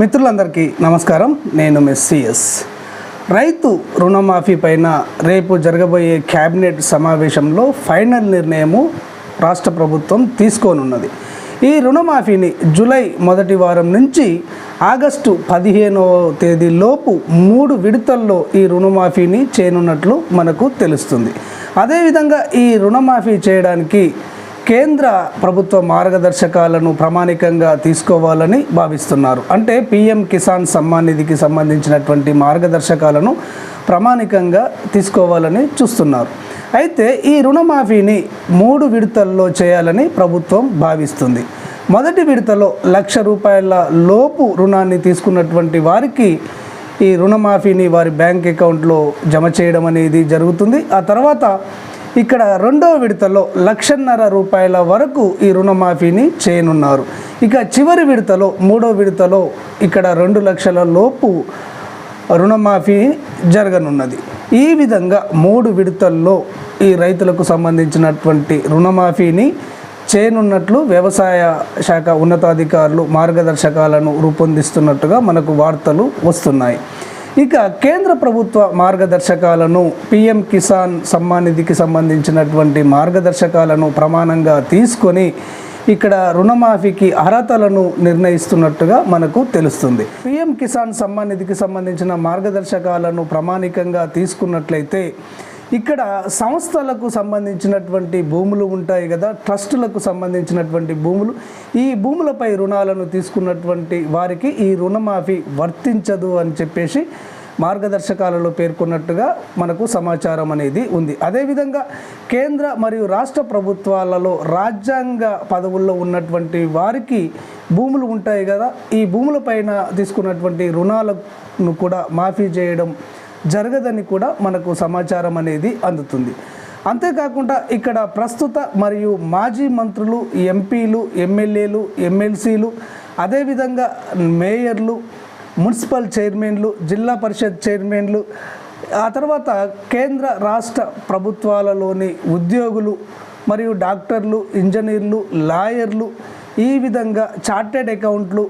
మిత్రులందరికీ నమస్కారం. నేను మెస్సిఎస్ రైతు రుణమాఫీ పైన రేపు జరగబోయే క్యాబినెట్ సమావేశంలో ఫైనల్ నిర్ణయము రాష్ట్ర ప్రభుత్వం తీసుకోనున్నది. ఈ రుణమాఫీని జూలై మొదటి వారం నుంచి ఆగస్టు పదిహేనవ తేదీ లోపు మూడు విడతల్లో ఈ రుణమాఫీని చేయనున్నట్లు మనకు తెలుస్తుంది. అదేవిధంగా ఈ రుణమాఫీ చేయడానికి కేంద్ర ప్రభుత్వ మార్గదర్శకాలను ప్రామాణికంగా తీసుకోవాలని భావిస్తున్నారు. అంటే పిఎం కిసాన్ సమ్మాన్ నిధికి సంబంధించినటువంటి మార్గదర్శకాలను ప్రామాణికంగా తీసుకోవాలని చూస్తున్నారు. అయితే ఈ రుణమాఫీని మూడు విడతల్లో చేయాలని ప్రభుత్వం భావిస్తుంది. మొదటి విడతలో లక్ష రూపాయల లోపు రుణాన్ని తీసుకున్నటువంటి వారికి ఈ రుణమాఫీని వారి బ్యాంక్ అకౌంట్లో జమ చేయడం అనేది జరుగుతుంది. ఆ తర్వాత ఇక్కడ రెండో విడతలో లక్షన్నర రూపాయల వరకు ఈ రుణమాఫీని చేయనున్నారు. ఇక చివరి విడతలో మూడో విడతలో ఇక్కడ రెండు లక్షల లోపు రుణమాఫీ జరగనున్నది. ఈ విధంగా మూడు విడతల్లో ఈ రైతులకు సంబంధించినటువంటి రుణమాఫీని చేయనున్నట్లు వ్యవసాయ శాఖ ఉన్నతాధికారులు మార్గదర్శకాలను రూపొందిస్తున్నట్టుగా మనకు వార్తలు వస్తున్నాయి. ఇక కేంద్ర ప్రభుత్వ మార్గదర్శకాలను పిఎం కిసాన్ సమ్మాన్ నిధికి సంబంధించినటువంటి మార్గదర్శకాలను ప్రమాణంగా తీసుకొని ఇక్కడ రుణమాఫీకి అర్హతలను నిర్ణయిస్తున్నట్టుగా మనకు తెలుస్తుంది. పిఎం కిసాన్ సమ్మాన్ నిధికి సంబంధించిన మార్గదర్శకాలను ప్రామాణికంగా తీసుకున్నట్లయితే ఇక్కడ సంస్థలకు సంబంధించినటువంటి భూములు ఉంటాయి కదా ట్రస్టులకు సంబంధించినటువంటి భూములు. ఈ భూములపై రుణాలను తీసుకున్నటువంటి వారికి ఈ రుణమాఫీ వర్తించదు అని చెప్పేసి మార్గదర్శకాలలో పేర్కొన్నట్టుగా మనకు సమాచారం అనేది ఉంది. అదేవిధంగా కేంద్ర మరియు రాష్ట్ర ప్రభుత్వాలలో రాజ్యాంగ పదవుల్లో ఉన్నటువంటి వారికి భూములు ఉంటాయి కదా ఈ భూములపైన తీసుకున్నటువంటి రుణాలను కూడా మాఫీ చేయడం జరగదని కూడా మనకు సమాచారం అనేది అందుతుంది. అంతేకాకుండా ఇక్కడ ప్రస్తుత మరియు మాజీ మంత్రులు ఎంపీలు ఎమ్మెల్యేలు ఎమ్మెల్సీలు అదేవిధంగా మేయర్లు మున్సిపల్ చైర్మన్లు జిల్లా పరిషత్ చైర్మన్లు ఆ తర్వాత కేంద్ర రాష్ట్ర ప్రభుత్వాలలోని ఉద్యోగులు మరియు డాక్టర్లు ఇంజనీర్లు లాయర్లు ఈ విధంగా చార్టెడ్ అకౌంట్లు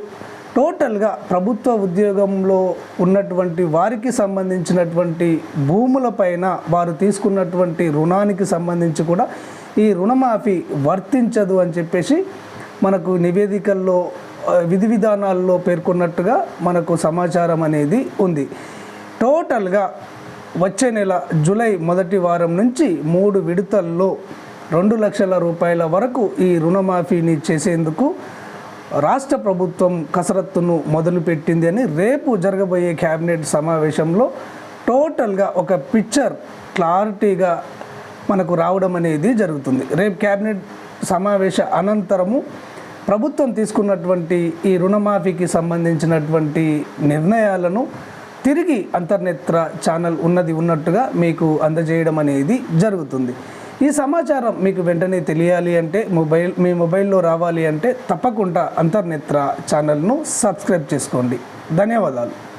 టోటల్గా ప్రభుత్వ ఉద్యోగంలో ఉన్నటువంటి వారికి సంబంధించినటువంటి భూములపైన వారు తీసుకున్నటువంటి రుణానికి సంబంధించి కూడా ఈ రుణమాఫీ వర్తించదు అని చెప్పేసి మనకు నివేదికల్లో విధి విధానాల్లో పేర్కొన్నట్టుగా మనకు సమాచారం అనేది ఉంది. టోటల్గా వచ్చే నెల జూలై మొదటి వారం నుంచి మూడు విడతల్లో రెండు లక్షల రూపాయల వరకు ఈ రుణమాఫీని చేసేందుకు రాష్ట్ర ప్రభుత్వం కసరత్తును మొదలుపెట్టింది అని రేపు జరగబోయే క్యాబినెట్ సమావేశంలో టోటల్గా ఒక పిక్చర్ క్లారిటీగా మనకు రావడం అనేది జరుగుతుంది. రేపు క్యాబినెట్ సమావేశ అనంతరము ప్రభుత్వం తీసుకున్నటువంటి ఈ రుణమాఫీకి సంబంధించినటువంటి నిర్ణయాలను తిరిగి అంతర్నేత్ర ఛానల్ ఉన్నది ఉన్నట్టుగా మీకు అందజేయడం అనేది జరుగుతుంది. ఈ సమాచారం మీకు వెంటనే తెలియాలి అంటే మొబైల్ మీ మొబైల్లో రావాలి అంటే తప్పకుండా అంతర్నేత్ర ఛానల్ను సబ్స్క్రైబ్ చేసుకోండి. ధన్యవాదాలు.